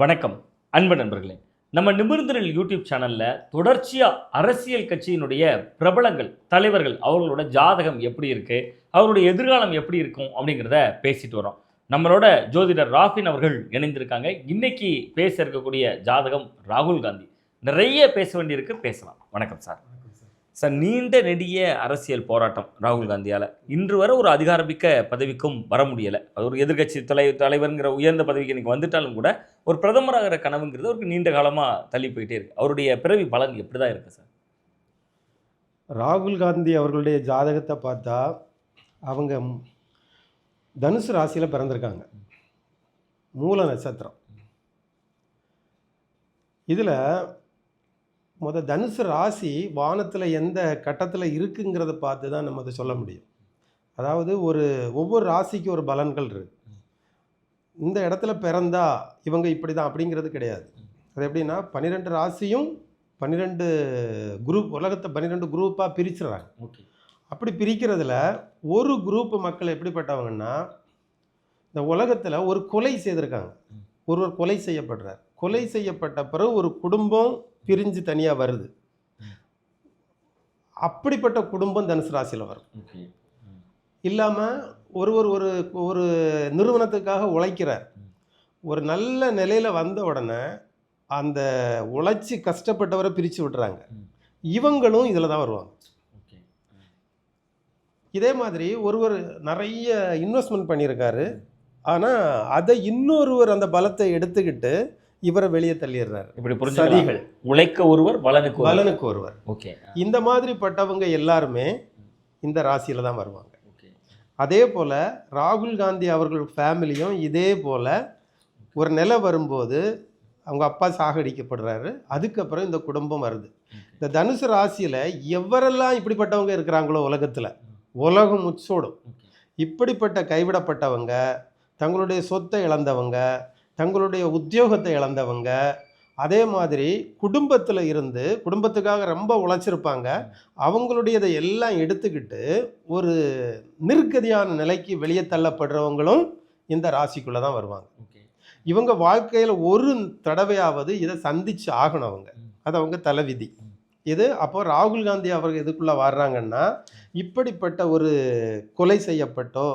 வணக்கம் அன்பு நண்பர்களே. நம்ம நிமிர்ந்தனில் யூடியூப் சேனலில் தொடர்ச்சியாக அரசியல் கட்சியினுடைய பிரபலங்கள் தலைவர்கள் அவர்களோட ஜாதகம் எப்படி இருக்குது அவருடைய எதிர்காலம் எப்படி இருக்கும் அப்படிங்கிறத பேசிட்டு வரோம் நம்மளோட ஜோதிடர் ராஃபின் அவர்கள் இணைந்திருக்காங்க. இன்னைக்கு பேச இருக்கக்கூடிய ஜாதகம் ராகுல் காந்தி. நிறைய பேச வேண்டியிருக்கு பேசலாம். வணக்கம் சார். சார் நீண்ட நெடிய அரசியல் போராட்டம் ராகுல் காந்தியால். இன்று வரை ஒரு அதிகாரமிக்க பதவிக்கும் வர முடியலை. அது ஒரு எதிர்க்கட்சி தலை தலைவருங்கிற உயர்ந்த பதவிக்கு இன்னைக்கு வந்துட்டாலும் கூட ஒரு பிரதமராகிற கனவுங்கிறது அவருக்கு நீண்ட காலமாக தள்ளி போயிட்டே இருக்கு. அவருடைய பிறவி பலன் எப்படி தான் இருக்குது சார்? ராகுல் காந்தி அவர்களுடைய ஜாதகத்தை பார்த்தா அவங்க தனுசு ராசியில் பிறந்திருக்காங்க. மூல நட்சத்திரம். இதில் முத தனுசு ராசி வானத்தில் எந்த கட்டத்தில் இருக்குங்கிறத பார்த்து தான் நம்ம அதை சொல்ல முடியும். அதாவது ஒரு ஒவ்வொரு ராசிக்கு ஒரு பலன்கள் இருக்கு. இந்த இடத்துல பிறந்தா இவங்க இப்படி தான் அப்படிங்கிறது கிடையாது. அது எப்படின்னா பன்னிரெண்டு ராசியும் பன்னிரெண்டு குரூப் உலகத்தை பன்னிரெண்டு குரூப்பாக பிரிச்சிடுறாங்க ஓகே. அப்படி பிரிக்கிறதுல ஒரு குரூப் மக்கள் எப்படிப்பட்டவங்கன்னா இந்த உலகத்தில் ஒரு கொலை செய்திருக்காங்க. ஒருவர் கொலை செய்யப்படுறார். கொலை செய்யப்பட்ட பிறகு ஒரு குடும்பம் பிரிஞ்சு தனியாக வருது. அப்படிப்பட்ட குடும்பம் தனுசு ராசியில் வரும். இல்லாமல் ஒருவர் ஒரு ஒரு நிறுவனத்துக்காக உழைக்கிறார். ஒரு நல்ல நிலையில் வந்த உடனே அந்த உழைச்சி கஷ்டப்பட்டவரை பிரித்து விட்டுறாங்க. ம். இவங்களும் இதில் தான் வருவாங்க. இதே மாதிரி ஒருவர் நிறைய இன்வெஸ்ட்மெண்ட் பண்ணியிருக்காரு. ஆனால் அதை இன்னொருவர் அந்த பலத்தை எடுத்துக்கிட்டு இவரை வெளியே தள்ளிடுறாரு. இப்படி சதிகள். உழைக்க ஒருவர் பலனுக்கு ஒருவர். பலனுக்கு ஒருவர். ஓகே. இந்த மாதிரிப்பட்டவங்க எல்லாருமே இந்த ராசியில் தான் வருவாங்க. அதே போல் ராகுல் காந்தி அவர்கள் ஃபேமிலியும் இதே போல் ஒரு நிலை வரும்போது அவங்க அப்பா சாகடிக்கப்படுறாரு. அதுக்கப்புறம் இந்த குடும்பம் வருது. இந்த தனுசு ராசியில் எவரெல்லாம் இப்படிப்பட்டவங்க இருக்கிறாங்களோ உலகத்தில்? உலகம் முச்சோடும் இப்படிப்பட்ட கைவிடப்பட்டவங்க தங்களுடைய சொத்தை இழந்தவங்க தங்களுடைய உத்தியோகத்தை இழந்தவங்க அதே மாதிரி குடும்பத்தில் இருந்து குடும்பத்துக்காக ரொம்ப உழைச்சிருப்பாங்க. அவங்களுடையதை எல்லாம் எடுத்துக்கிட்டு ஒரு நிர்கதியான நிலைக்கு வெளியே தள்ளப்படுறவங்களும் இந்த ராசிக்குள்ளே தான் வருவாங்க. ஓகே. இவங்க வாழ்க்கையில் ஒரு தடவையாவது இதை சந்திச்சு ஆகணும் அவங்க. அது அவங்க தலைவிதி இது அப்போ ராகுல் காந்தி அவர்கள் எதுக்குள்ளே வர்றாங்கன்னா இப்படிப்பட்ட ஒரு கொலை செய்யப்பட்டோ.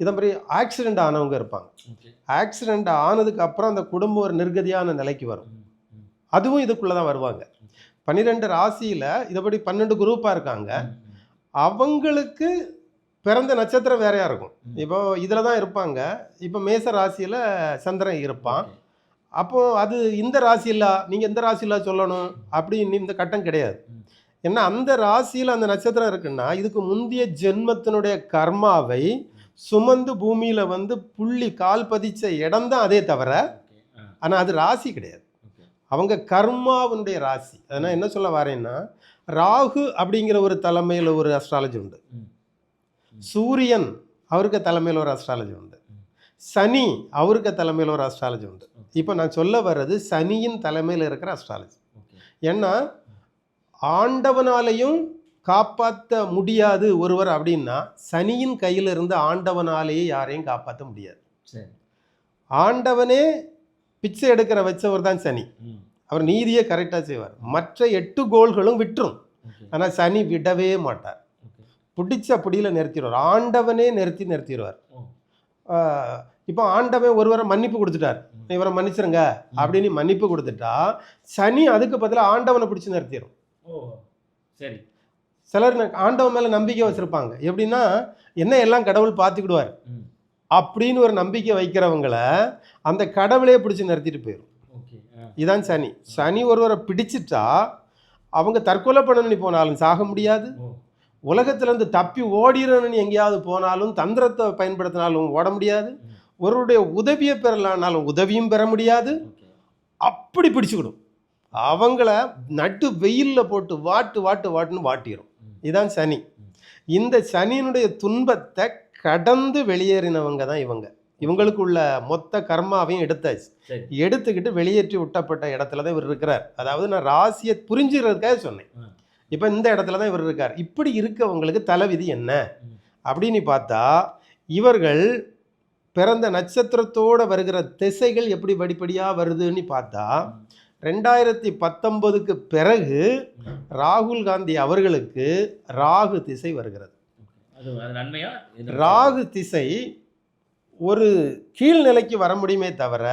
இதை மாதிரி ஆக்சிடெண்ட் ஆனவங்க இருப்பாங்க. ஆக்சிடெண்ட் ஆனதுக்கு அப்புறம் அந்த குடும்பம் ஒரு நிர்கதியான நிலைக்கு வரும். அதுவும் இதுக்குள்ளே தான் வருவாங்க. பன்னிரெண்டு ராசியில் இதப்படி பன்னெண்டு குரூப்பாக இருக்காங்க. அவங்களுக்கு பிறந்த நட்சத்திரம் வேறையா இருக்கும். இப்போ இதில் தான் இருப்பாங்க. இப்போ மேச ராசியில் சந்திரன் இருப்பான். அப்போ அது இந்த ராசியில் நீங்கள் எந்த ராசியில் சொல்லணும் அப்படின்னு இந்த கட்டம் கிடையாது. ஏன்னா அந்த ராசியில் அந்த நட்சத்திரம் இருக்குன்னா இதுக்கு முந்தைய ஜென்மத்தினுடைய கர்மாவை சுமந்து பூமியில் வந்து புள்ளி கால் பதிச்ச இடம் தான் அதே தவிர ஆனால் அது ராசி கிடையாது. அவங்க கர்மாவினுடைய ராசி. அதனால் என்ன சொல்ல வரேன்னா ராகு அப்படிங்கிற ஒரு தலைமையில் ஒரு அஸ்ட்ராலஜி உண்டு. சூரியன் அவருக்கு தலைமையில் ஒரு அஸ்ட்ராலஜி உண்டு. சனி அவருக்கு தலைமையில் ஒரு அஸ்ட்ராலஜி உண்டு. இப்போ நான் சொல்ல வர்றது சனியின் தலைமையில் இருக்கிற அஸ்ட்ராலஜி ஏன்னா ஆண்டவனாலையும் காப்பாற்ற முடியாது ஒருவர் அப்படின்னா சனியின் கையில் இருந்து ஆண்டவனாலேயே யாரையும் காப்பாற்ற முடியாது. சரி. ஆண்டவனே பிச்சை எடுக்கிற வச்சவர் தான் சனி. அவர் நீதியை கரெக்டாக செய்வார். மற்ற எட்டு கோள்களும் விட்டுரும். ஆனால் சனி விடவே மாட்டார். பிடிச்ச பிடியில் நிறுத்திடுவார். ஆண்டவனே நிறுத்தி நிறுத்திடுவார். இப்போ ஆண்டவன் ஒருவரை மன்னிப்பு கொடுத்துட்டார். இவரை மன்னிச்சிருங்க. அப்படின்னு மன்னிப்பு கொடுத்துட்டா சனி அதுக்கு பதிலாக ஆண்டவனை பிடிச்சி நிறுத்திடும் ஓ சரி. சிலர் ஆண்டவன் மேலே நம்பிக்கை வச்சுருப்பாங்க. எப்படின்னா என்ன எல்லாம் கடவுள் பார்த்துக்கிடுவார். அப்படின்னு ஒரு நம்பிக்கை வைக்கிறவங்கள அந்த கடவுளே பிடிச்சி நிறுத்திட்டு போயிடும் இதான் சனி. சனி ஒருவரை பிடிச்சிட்டா அவங்க தற்கொலை பண்ணணும்னு போனாலும் சாக முடியாது. உலகத்திலேருந்து தப்பி ஓடிடணும்னு எங்கேயாவது போனாலும் தந்திரத்தை பயன்படுத்தினாலும் ஓட முடியாது. ஒருவருடைய உதவியை பெறலானாலும் உதவியும் பெற முடியாது. அப்படி பிடிச்சுக்கிடும். அவங்கள நட்டு வெயிலில் போட்டு வாட்டு வாட்டு வாட்டுன்னு வாட்டிடும் ம். இதான் சனி. இந்த சனியினுடைய துன்பத்தை கடந்து வெளியேறினவங்க தான் இவங்க. இவங்களுக்குள்ள மொத்த கர்மாவையும் எடுத்தாச்சு. எடுத்துக்கிட்டு வெளியேற்றி விட்டப்பட்ட இடத்துல தான் இவர் இருக்கிறார். அதாவது நான் ராசியை புரிஞ்சுக்கிறதுக்காக சொன்னேன். இப்போ இந்த இடத்துல தான் இவர் இருக்கார். இப்படி இருக்கவங்களுக்கு தலைவிதி என்ன. அப்படின்னு பார்த்தா இவர்கள் பிறந்த நட்சத்திரத்தோட வருகிற திசைகள் எப்படி படிப்படியாக வருதுன்னு பார்த்தா ரெண்டாயிரத்தி பத்தொன்பதுக்கு பிறகு ராகுல் காந்தி அவர்களுக்கு ராகு திசை வருகிறது? ராகு திசை ஒரு கீழ்நிலைக்கு வர முடியுமே தவிர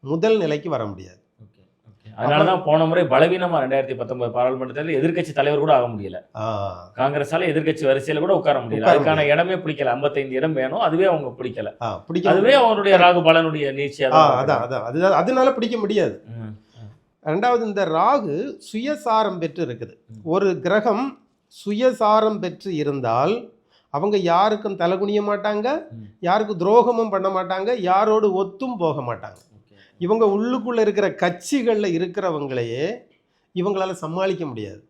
முதல் நிலைக்கு வர முடியாது. அதனால தான் போன முறை பலவீனமா ரெண்டாயிரத்தி பத்தொன்பது பாராளுமன்ற தேர்தல் எதிர்க்கட்சி தலைவர் கூட ஆக முடியல. காங்கிரஸால எதிர்க்கட்சி வரிசையில கூட உட்கார முடியல. அதுக்கான இடமே பிடிக்கல. 55 இடம் வேணும். அதுவே அவங்க பிடிக்கல. அதுவே அவருடைய ராகு பலனுடைய நீட்சியா ஆ, தான் அதான் அதான். அது அதனால பிடிக்க முடியாது. ரெண்டாவது இந்த ராகு சுயசாரம் பெற்று இருக்குது. ஒரு கிரகம் சுயசாரம் பெற்று இருந்தால் அவங்க யாருக்கும் தலகுனிய மாட்டாங்க ம். யாருக்கும் துரோகமும் பண்ண மாட்டாங்க யாரோடு ஒத்தும் போக மாட்டாங்க. இவங்க உள்ளுக்குள்ள இருக்கிற கட்சிகளில் இருக்கிறவங்களையே இவங்களால சமாளிக்க முடியாது.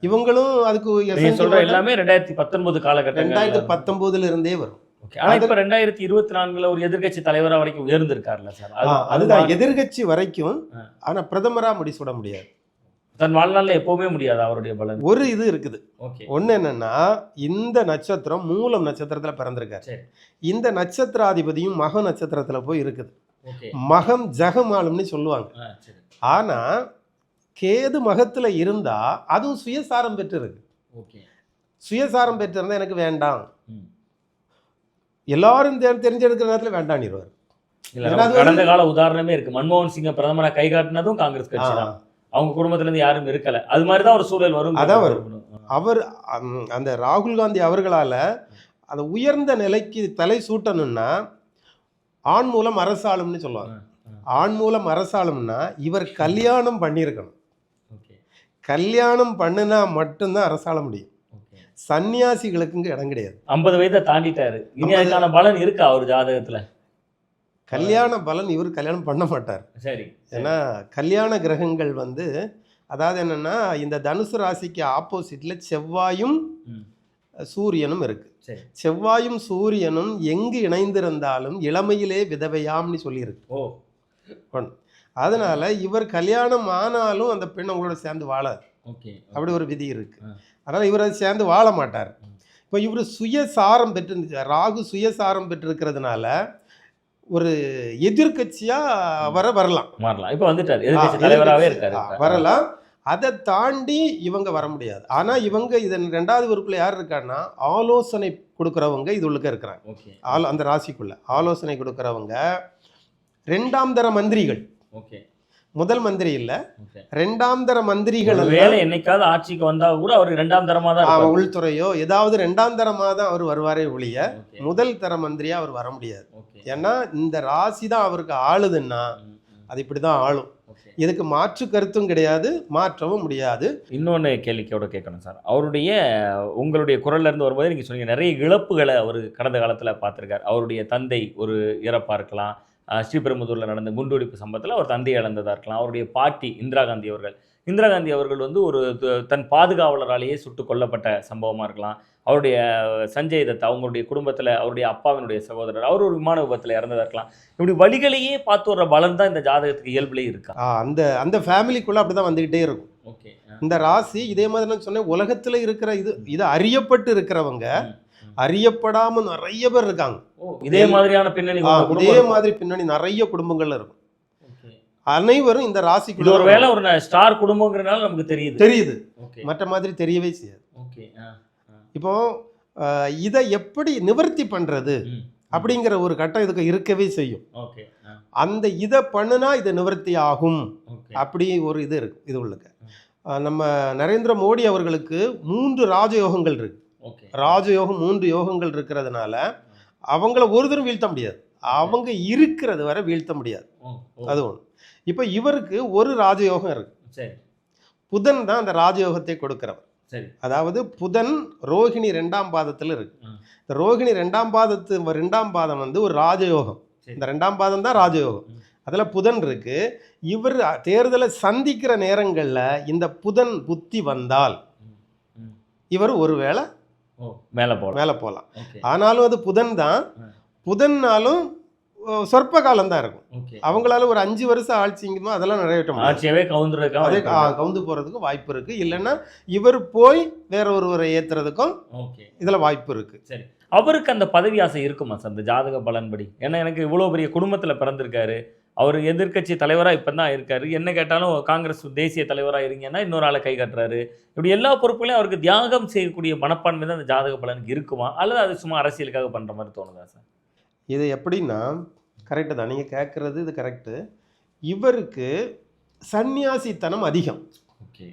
இவங்களும் அதுக்கு சொல்ற எல்லாமே ரெண்டாயிரத்தி பத்தொன்பது காலகட்டங்கள் ரெண்டாயிரத்தி பத்தொன்பதுல இருந்தே வரும். ஓகே. ஆனா இப்ப ரெண்டாயிரத்தி இருபத்தி நான்குல ஒரு எதிர்க்கட்சி தலைவரா வரைக்கும் உயர்ந்திருக்காருல்ல சார்? அதுதான். எதிர்கட்சி வரைக்கும். ஆனா பிரதமரா முடிசூட முடியாது. தன் வாழ்நாள்ல எப்பவுமே முடியாது அவருடைய பலன். ஒரு இது இருக்குது. ஒண்ணு என்னன்னா இந்த நட்சத்திரம் மூலம் நட்சத்திரத்துல பிறந்திருக்காரு. இந்த நட்சத்திராதிபதியும் மக நட்சத்திரத்துல போய் இருக்குது. மகம் ஜெகமாலும்னு சொல்லுவாங்க. ஆனா கேது மகத்துல இருந்தா அதுவும் சுயசாரம் பெற்று இருக்கு சுயசாரம் பெற்றிருந்தா எனக்கு வேண்டாம். எல்லாரும் தெரிஞ்செடுக்கிற நேரத்துல நம்ம அது கடந்த கால உதாரணமே இருக்கு. மன்மோகன் சிங்க பிரதமரா கை காட்டினதும் காங்கிரஸ் கட்சி தான். அவங்க குடும்பத்துல இருந்து யாரும் இருக்கல. அது மாதிரி தான் ஒரு சூழல் வரும். அதான் வரும். அவர் அந்த ராகுல் காந்தி அவர்களால அந்த உயர்ந்த நிலைக்கு தலை சூட்டணும்னா ஆண் மூலம் அரசாளும்னு சொல்லுவாங்க. ஆண் மூலம் அரசாளும்னா இவர் கல்யாணம் பண்ணியிருக்கணும். ஓகே. கல்யாணம் பண்ணுனா மட்டும்தான் அரசாள முடியும். சன்னியாசிகளுக்கு இங்க இடம் கிடையாது. ஐம்பது வயதை தாண்டிட்டாரு. இனி அதுக்கான பலன் இருக்கா அவர் ஜாதகத்துல? கல்யாண பலன் இவர் கல்யாணம் பண்ண மாட்டார். சரி ஏன்னா கல்யாண கிரகங்கள் வந்து அதாவது என்னன்னா இந்த தனுசு ராசிக்கு ஆப்போசிட்ல செவ்வாயும். சூரியனும் இருக்கு. சரி செவ்வாயும் சூரியனும் எங்கு இணைந்திருந்தாலும் இளமையிலே விதவையாம்னு சொல்லியிருக்கு. ஓ. அதனால இவர் கல்யாணம் ஆனாலும் அந்த பெண் உங்களோட சேர்ந்து வாழாது. ஓகே அப்படி ஒரு விதி இருக்கு. அதனால இவர் அதை சேர்ந்து வாழ மாட்டார். இப்போ இவர் சுயசாரம் பெற்று ராகு சுயசாரம் பெற்றிருக்கிறதுனால ஒரு எதிர்க்கட்சியா வர வரலாம். மாறலாம் இப்ப வந்துட்டாரு. வரலாம். அதை தாண்டி இவங்க வர முடியாது. ஆனா இவங்க இதன் ரெண்டாவது உறுப்புல யார் இருக்கான்னா ஆலோசனை கொடுக்கறவங்க இது உள்ளுக்க இருக்கிறாங்க. ஓகே. ஆலோ அந்த ராசிக்குள்ள. ஆலோசனை கொடுக்கறவங்க ரெண்டாம் தர மந்திரிகள். ஓகே. முதல் மந்திரி இல்ல. ரெண்டாம் தர மந்திரிகள் வேலை என்னைக்காவது ஆட்சிக்கு வந்தா கூட அவர் இரண்டாம் தரமா தான். உள்துறையோ ஏதாவது ரெண்டாம் தரமா தான் அவர் வருவாரே ஒழிய முதல் தர மந்திரியா அவர் வர முடியாது. ஏன்னா இந்த ராசி தான் அவருக்கு ஆளுதுன்னா. அது இப்படிதான் ஆளும். இதுக்கு மாற்று கருத்தும் கிடையாது மாற்றவும் முடியாது. இன்னொன்று கேள்விக்கோட கேட்கணும் சார். அவருடைய உங்களுடைய குரல்ல இருந்து வரும்போது நீங்கள் சொன்னீங்க நிறைய இழப்புகளை அவர் கடந்த காலத்தில் பார்த்துருக்கார். அவருடைய தந்தை ஒரு இறப்பாக இருக்கலாம் ஸ்ரீபெரும்புதூரில் நடந்த குண்டுவெடிப்பு சம்பவத்தில் அவர் தந்தையை இழந்ததாக இருக்கலாம். அவருடைய பாட்டி இந்திரா காந்தி அவர்கள். இந்திரா காந்தி அவர்கள் வந்து ஒரு தன் பாதுகாவலராலேயே சுட்டு கொல்லப்பட்ட சம்பவமாக இருக்கலாம். அவருடைய சஞ்சய் தத் அவங்களுடைய குடும்பத்தில் அவருடைய அப்பாவினுடைய சகோதரர் அவர் ஒரு விமான விபத்தில் இறந்ததா இருக்கலாம். இப்படி வழிகளையே பார்த்து வர்ற பலன் தான் இந்த ஜாதகத்துக்கு இயல்புலேயே இருக்கா? அந்த அந்த ஃபேமிலிக்குள்ள அப்படிதான் வந்துகிட்டே இருக்கும். ஓகே இந்த ராசி இதே மாதிரி நான் சொன்னேன் உலகத்துல இருக்கிற இது இது அறியப்பட்டு இருக்கிறவங்க அறியப்படாம நிறைய பேர் இருக்காங்க. இதே மாதிரியான பின்னணி இதே மாதிரி பின்னாடி நிறைய குடும்பங்கள்ல இருக்கும். அனைவரும் இந்த இது ராசிக்குள்ள ஒரு ஸ்டார் குடும்பங்கிறனால நமக்கு தெரியுது. தெரியுது. மற்ற மாதிரி தெரியவே செய்யாது. ஓகே இப்போ அஹ், இதை எப்படி நிவர்த்தி பண்றது அப்படிங்கிற ஒரு கட்டம் இதுக்கு இருக்கவே செய்யும். அந்த இதை பண்ணுனா இது நிவர்த்தி ஆகும் அப்படி ஒரு இது இருக்கு இது உள்ளுக்க. நம்ம நரேந்திர மோடி அவர்களுக்கு மூன்று ராஜயோகங்கள் இருக்கு. ராஜயோகம் மூன்று யோகங்கள் இருக்கிறதுனால அவங்கள ஒரு தரம் வீழ்த்த முடியாது. அவங்க இருக்கிறது வரை வீழ்த்த முடியாது. அது ஒன்று இப்போ இவருக்கு ஒரு ராஜயோகம் இருக்கு. சரி. புதன் தான் அந்த ராஜயோகத்தை கொடுக்கிறவர். சரி அதாவது புதன் ரோகிணி ரெண்டாம் பாதத்தில் இருக்கு. இந்த ரோகிணி ரெண்டாம் பாதத்து ரெண்டாம் பாதம் வந்து ஒரு ராஜயோகம். இந்த ரெண்டாம் பாதம் தான் ராஜயோகம். அதில் புதன் இருக்கு இவர் தேர்தலை சந்திக்கிற நேரங்களில் இந்த புதன் புத்தி வந்தால். இவர் ஒருவேளை மேலே போகலாம் மேலே போகலாம் ஆனாலும் அது புதன் தான். புதன்னாலும் சொற்ப காலம் தான் இருக்கும் அவங்களால ஒரு அஞ்சு வருஷம் ஆட்சிங்குமோ அதெல்லாம் நிறைவேற்ற ஆட்சியவே அதே கவுந்துருக்கா ஆ, கவுந்து போறதுக்கு வாய்ப்பு இருக்கு. இல்லைன்னா இவர் போய் வேற ஒருவரை ஏத்துறதுக்கும் ஓகே. இதுல வாய்ப்பு இருக்கு. சரி. அவருக்கு அந்த பதவி ஆசை இருக்குமா சார் அந்த ஜாதக பலன்படி? ஏன்னா எனக்கு இவ்வளோ பெரிய குடும்பத்தில் பிறந்திருக்காரு. அவர் எதிர்க்கட்சி தலைவராக இப்போ தான் இருக்காரு. என்ன கேட்டாலும் காங்கிரஸ் தேசிய தலைவராக இருங்கன்னா இன்னொரு ஆளை கை கட்டுறாரு. இப்படி எல்லா பொறுப்புகளையும் அவருக்கு தியாகம் செய்யக்கூடிய மனப்பான்மை தான் அந்த ஜாதக பலனுக்கு இருக்குமா? அல்லது அது சும்மா அரசியலுக்காக பண்ணுற மாதிரி தோணுதா சார்? இது எப்படின்னா கரெக்டு தான். நீங்கள் கேட்குறது இது கரெக்டு இவருக்கு சந்நியாசித்தனம் அதிகம். ஓகே.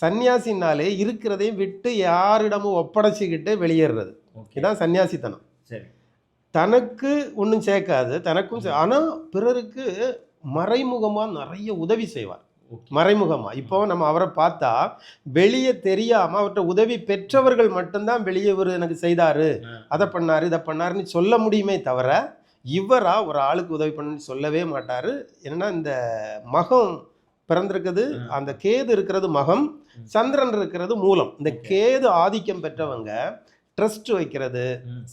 சந்நியாசினாலே இருக்கிறதையும் விட்டு யாரிடமும் ஒப்படைச்சிக்கிட்டு வெளியேறது. இதுதான் சந்நியாசித்தனம். சரி. தனக்கு ஒன்றும் சேர்க்காது. தனக்கும் ஆனால் பிறருக்கு மறைமுகமாக நிறைய உதவி செய்வார். மறைமுகமாக இப்போ நம்ம அவரை பார்த்தா வெளியே தெரியாமல் அவர்கிட்ட உதவி பெற்றவர்கள் மட்டும்தான் வெளியே இவர் எனக்கு செய்தாரு அதை பண்ணாரு இதை பண்ணாருன்னு சொல்ல முடியுமே தவிர இவரா ஒரு ஆளுக்கு உதவி பண்ணுன்னு சொல்லவே மாட்டாரு என்னன்னா இந்த மகம் பிறந்திருக்குது ம். அந்த கேது இருக்கிறது மகம். சந்திரன் இருக்கிறது மூலம் இந்த. கேது ஆதிக்கம் பெற்றவங்க ட்ரஸ்ட் வைக்கிறது.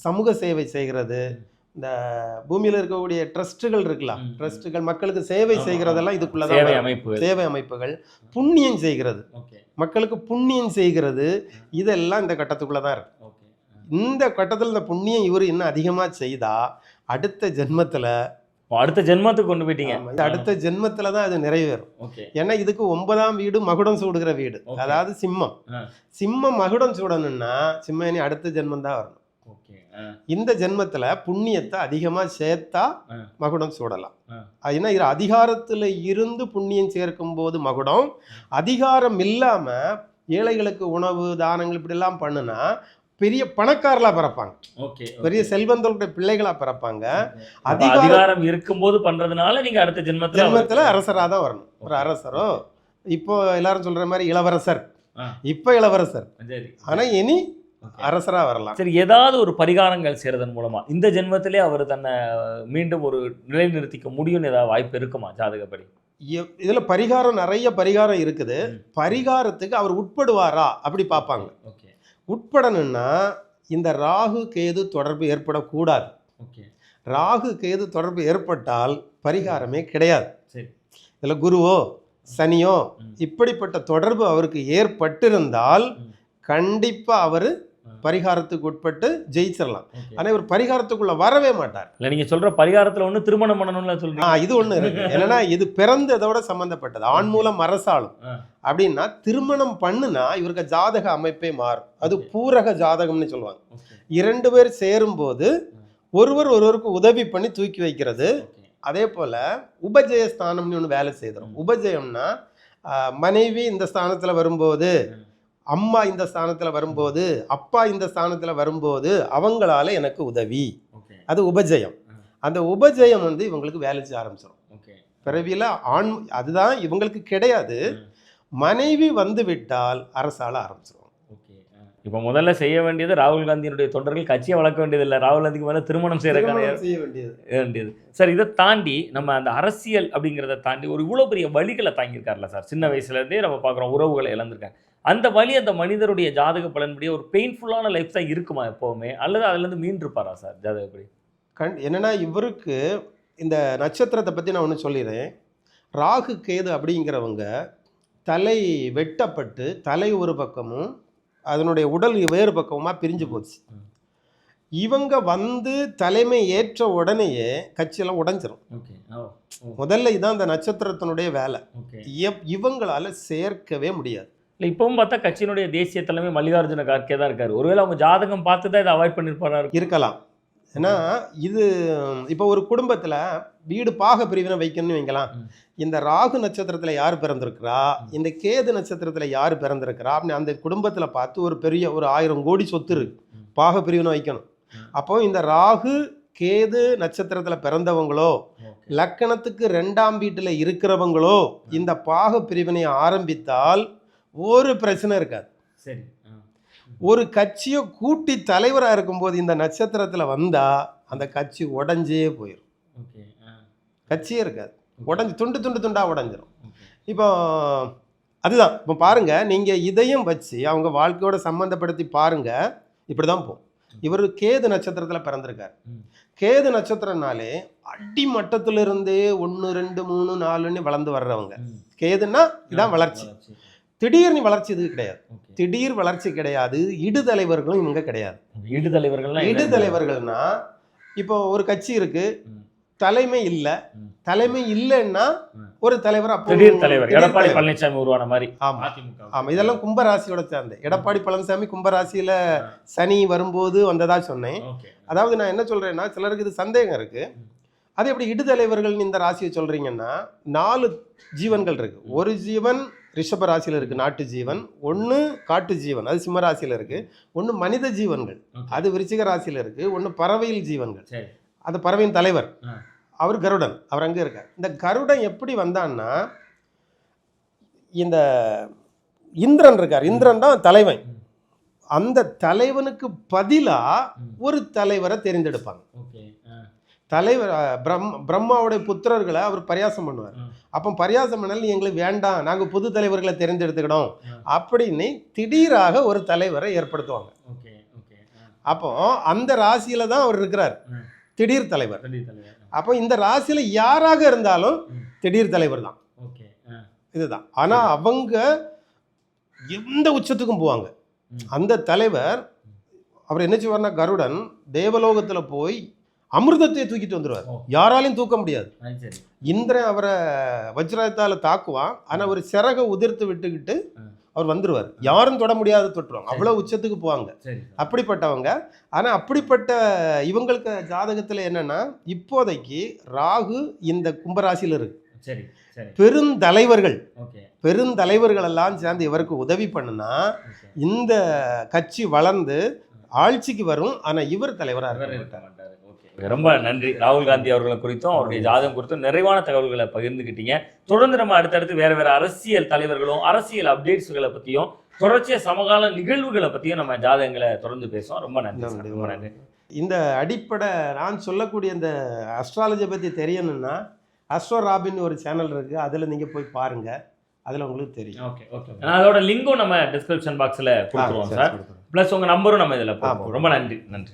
சமூக சேவை செய்கிறது. இந்த பூமியில் இருக்கக்கூடிய ட்ரஸ்ட்டுகள் இருக்கலாம். ட்ரஸ்ட்டுகள் மக்களுக்கு சேவை செய்கிறதெல்லாம் ஆமா. இதுக்குள்ளதான் சேவை. அமைப்பு. சேவை அமைப்புகள் புண்ணியம் செய்கிறது. மக்களுக்கு புண்ணியம் செய்கிறது இதெல்லாம் இந்த கட்டத்துக்குள்ள தான் இருக்கு இந்த கட்டத்தில் இந்த புண்ணியம் இவர் இன்னும் அதிகமாக செய்தா அடுத்த ஜென்மத்தில் அடுத்த ஜென்மத்துக்கு கொண்டு போயிட்டீங்க. அடுத்த ஜென்மத்தில் தான் அது நிறைவேறும். ஏன்னா இதுக்கு ஒன்பதாம் வீடு மகுடம் சூடுகிற வீடு. அதாவது சிம்மம். சிம்மம் மகுடம் சூடணும்னா சிம்மம் இனி அடுத்த ஜென்மம் தான் வரணும். இந்த ஜென்மத்தில் புண்ணியத்தை அதிகமாக சேர்த்தா. மகுடம் சூடலாம். ஏன்னா இது அதிகாரத்தில் இருந்து புண்ணியம் சேர்க்கும் போது மகுடம் அதிகாரம் இல்லாமல் ஏழைகளுக்கு உணவு தானங்கள் இப்படிலாம் பண்ணுனா பெரிய பணக்காரலாக பிறப்பாங்க. ஓகே பெரிய செல்வந்தர்களுடைய பிள்ளைகளாக பிறப்பாங்க. அதிகாரம் இருக்கும்போது பண்றதுனால நீங்க அடுத்த ஜென்மத்துல ஜென்மத்தில் அரசராக தான் வரணும். ஒரு அரசரோ இப்போ எல்லாரும் சொல்ற மாதிரி இளவரசர். இப்போ இளவரசர். சரி. ஆனா இனி. அரசராக வரலாம். சரி ஏதாவது ஒரு பரிகாரங்கள் செய்யறதன் மூலமா இந்த ஜென்மத்திலே அவர் தன்னை மீண்டும் ஒரு நிலைநிறுத்திக்க முடியும்னு ஏதாவது வாய்ப்பு இருக்குமா ஜாதகப்படி? இதுல பரிகாரம் நிறைய பரிகாரம் இருக்குது. பரிகாரத்துக்கு அவர் உட்படுவாரா? அப்படி பார்ப்பாங்க. ஓகே. உட்படணும்னா இந்த ராகு கேது தொடர்பு ஏற்படக்கூடாது. ஓகே. ராகு கேது தொடர்பு ஏற்பட்டால் பரிகாரமே கிடையாது. சரி. இதுல குருவோ சனியோ. இப்படிப்பட்ட தொடர்பு அவருக்கு ஏற்பட்டிருந்தால் ம். கண்டிப்பா அவர். பரிகாரத்துக்கு உட்பட்டு ஜெயிச்சிடலாம் ஓகே. ஆனா இவர் பரிகாரத்துக்குள்ள வரவே மாட்டார். இல்ல நீங்க சொல்ற பரிகாரத்துல ஒண்ணு திருமணம் பண்ணணும்ல சொல்றீங்க. இது ஒண்ணு இருக்கு. என்னன்னா இது பிறந்ததோட சம்பந்தப்பட்டது. ஆண் மூலம் அரசாளும். அப்படின்னா திருமணம் பண்ணுனா இவருக்கு ஜாதக அமைப்பே மாறும். அது. பூரக ஜாதகம்னு சொல்லுவாங்க. இரண்டு பேர் சேரும்போது ஒருவர் ஒருவருக்கு உதவி பண்ணி தூக்கி வைக்கிறது. அதே போல உபஜய ஸ்தானம்னு ஒன்று வேலை செய்துரும். ம். உபஜயம்னா மனைவி இந்த ஸ்தானத்துல வரும்போது. அம்மா இந்த ஸ்தானத்துல வரும்போது அப்பா இந்த ஸ்தானத்துல வரும்போது அவங்களால எனக்கு உதவி. ஓகே. அது உபஜயம். அந்த உபஜயம் வந்து இவங்களுக்கு வேலை செய்ய ஆரம்பிச்சிடும் ஓகே. பிறவியில் ஆண் அதுதான் இவங்களுக்கு கிடையாது. மனைவி வந்து விட்டால் அரசால ஆரம்பிச்சிடும் ஓகே. இப்போ முதல்ல செய்ய வேண்டியது ராகுல் காந்தியினுடைய தொண்டர்கள் கட்சியை வளர்க்க வேண்டியதில்லை ராகுல் காந்திக்கு மேலே திருமணம் செய்யறதுக்கான செய்ய வேண்டியது. வேண்டியது. சார் இதை தாண்டி நம்ம அந்த அரசியல் அப்படிங்கிறத தாண்டி ஒரு இவ்வளோ பெரிய வழிகளை தாங்கியிருக்காருல்ல சார். சின்ன வயசுலேருந்தே நம்ம பார்க்குறோம் உறவுகளை இழந்திருக்காங்க. அந்த வழி அந்த மனிதருடைய ஜாதக பலன்படி ஒரு பெயின்ஃபுல்லான லைஃப் தான் இருக்குமா எப்போவுமே? அல்லது அதுலேருந்து மீண்டிருப்பாரா சார் ஜாதகப்படி கண் என்னன்னா இவருக்கு இந்த நட்சத்திரத்தை பற்றி நான் ஒன்று சொல்லிடுறேன். ராகு கேது அப்படிங்கிறவங்க தலை வெட்டப்பட்டு தலை ஒரு பக்கமும் அதனுடைய உடல் வேறு பக்கமுமா பிரிஞ்சு போச்சு. இவங்க வந்து தலைமை ஏற்ற உடனேயே கட்சியெல்லாம் உடைஞ்சிரும். முதல்ல இதான் அந்த நட்சத்திரத்தினுடைய வேலை. இவங்களால சேர்க்கவே முடியாது. இல்லை இப்பவும் பார்த்தா கட்சியினுடைய தேசிய தலைமை மல்லிகார்ஜுன கார்கே தான் இருக்காரு. ஒருவேளை அவங்க ஜாதகம் பார்த்து தான் இதை அவாய்ட் பண்ணியிருப்பாரா இருக்கலாம். ஏன்னா இது இப்போ ஒரு குடும்பத்தில் வீடு பாக பிரிவினை வைக்கணும்னு வைக்கலாம். இந்த ராகு நட்சத்திரத்தில் யார் பிறந்திருக்கிறா? இந்த கேது நட்சத்திரத்தில் யார் பிறந்திருக்கிறா? அப்படின்னு அந்த குடும்பத்தில் பார்த்து ஒரு பெரிய ஒரு ஆயிரம் கோடி சொத்து இருக்கு. பாக பிரிவினை வைக்கணும். அப்போ இந்த ராகு கேது நட்சத்திரத்தில் பிறந்தவங்களோ லக்கணத்துக்கு ரெண்டாம் வீட்டில் இருக்கிறவங்களோ இந்த பாக பிரிவினை ஆரம்பித்தால் ஒரு பிரச்சனை இருக்காது. சரி. ஒரு கட்சியை கூட்டி தலைவராக இருக்கும்போது இந்த நட்சத்திரத்தில் வந்தால் அந்த கட்சி உடஞ்சே போயிடும். கட்சியே இருக்காது. உடஞ்சி துண்டு துண்டு துண்டாக உடஞ்சிரும். இப்போ அதுதான். இப்போ பாருங்க நீங்கள் இதையும் வச்சு அவங்க வாழ்க்கையோட சம்மந்தப்படுத்தி பாருங்க இப்படி தான் போகும் இவர் கேது நட்சத்திரத்தில் பிறந்திருக்கார். கேது நட்சத்திரம்னாலே அடிமட்டத்திலிருந்தே ஒன்று ரெண்டு மூணு நாலுன்னு வளர்ந்து வர்றவங்க. கேதுன்னா இதான் வளர்ச்சி. திடீர்னு வளர்ச்சி இது கிடையாது. திடீர் வளர்ச்சி கிடையாது. இடு தலைவர்களும் இவங்க கிடையாது. இடு தலைவர்கள்லாம் இடு என்ன? தலைவர்கள்னா இப்போ ஒரு கட்சி இருக்கு. தலைமை இல்ல. தலைமை இல்லைன்னா. ஒரு தலைவர் திடீர் தலைவர். எடப்பாடி. பழனிசாமி உருவான மாதிரி. ஆமா. ஆமா. இதெல்லாம் கும்பராசியோட சேர்ந்து. எடப்பாடி பழனிசாமி கும்பராசியில சனி வரும்போது வந்ததா சொன்னேன். அதாவது நான் என்ன சொல்றேன்னா சிலருக்கு இது சந்தேகம் இருக்கு. அது எப்படி இடு தலைவர்கள் இந்த ராசியை சொல்றீங்கன்னா நாலு ஜீவன்கள் இருக்கு. ஒரு ஜீவன் ரிஷப ராசியில இருக்கு நாட்டு ஜீவன் ஒன்று காட்டு ஜீவன் அது சிம்ம ராசியில இருக்கு. ஒன்று மனித ஜீவன்கள் அது விருச்சிக ராசியில இருக்கு. ஒன்று பறவையில் ஜீவன்கள் அது பறவையின் தலைவர். அவர் கருடன் அவர் அங்கே இருக்கார். இந்த கருடன் எப்படி வந்தான்னா இந்த இந்திரன் இருக்கார். இந்திரன் தான் தலைவன். அந்த தலைவனுக்கு பதிலா ம். ஒரு தலைவரை தேர்ந்தெடுப்பாங்க. ஓகே. தலைவர் பிரம் பிரம்மாவுடைய புத்திரர்களை அவர் பரியாசம் பண்ணுவார். அப்போ பரியாசம் பண்ணால் நீ எங்களுக்கு வேண்டாம் நாங்கள் புது தலைவர்களை தேர்ந்தெடுத்துக்கிட்டோம் ம். அப்படின்னு திடீராக ஒரு தலைவரை ஏற்படுத்துவாங்க. அப்போ அந்த ராசியில தான் அவர் இருக்கிறார். திடீர் தலைவர். அப்போ இந்த ராசியில யாராக இருந்தாலும். திடீர் தலைவர் தான். ஓகே இதுதான். ஆனா அவங்க எந்த உச்சத்துக்கும் போவாங்க. அந்த தலைவர் அவர் என்ன செய்வார்னா கருடன் தேவலோகத்துல போய் அமிர்தத்தை தூக்கிட்டு வந்துருவார். ஓ. யாராலையும் தூக்க முடியாது. இந்திரன் அவரை வஜ்ரத்தால தாக்குவான். ஆனா ஒரு சிறகை உதிர்த்து விட்டுக்கிட்டு. அவர் வந்துருவார். யாரும் தொட முடியாத தொட்டுருவாங்க அவ்வளவு உச்சத்துக்கு போவாங்க. அப்படிப்பட்டவங்க. ஆனா அப்படிப்பட்ட இவங்களுக்கு ஜாதகத்துல என்னன்னா இப்போதைக்கு ராகு இந்த கும்பராசியில இருக்கு. பெருந்தலைவர்கள். பெருந்தலைவர்கள் எல்லாம் சேர்ந்து இவருக்கு உதவி பண்ணுனா இந்த கட்சி வளர்ந்து ஆட்சிக்கு வரும். ஆனா இவர் தலைவரா இவர் இருக்க மாட்டாரு. ரொம்ப நன்றி. ராகுல் காந்தி அவர்களை குறித்தும் அவருடைய ஜாதகம் குறித்தும் நிறைவான தகவல்களை பகிர்ந்துக்கிட்டீங்க தொடர்ந்து நம்ம அடுத்தடுத்து வேற வேற அரசியல் தலைவர்களும் அரசியல் அப்டேட்ஸ்களை பத்தியும் தொடர்ச்சியா சமகால நிகழ்வுகளை பத்தியும் நம்ம ஜாதகங்களை தொடர்ந்து பேசுவோம். ரொம்ப நன்றி. ரொம்ப நன்றி. இந்த அடிப்படை நான் சொல்லக்கூடிய இந்த அஸ்ட்ராலஜி பத்தி தெரியணும்னா அஸ்ட்ரோ ராபின் ஒரு சேனல் இருக்கு. அதுல நீங்க போய் பாருங்க. அதுல உங்களுக்கு தெரியும். ஓகே ஓகே நான் அதோட லிங்கும் நம்ம டிஸ்கிரிப்ஷன் பாக்ஸ்ல கொடுத்துருவோம் சரி. ப்ளஸ் உங்க நம்பரும் நம்ம இதுல போடுவோம் ரொம்ப நன்றி நன்றி.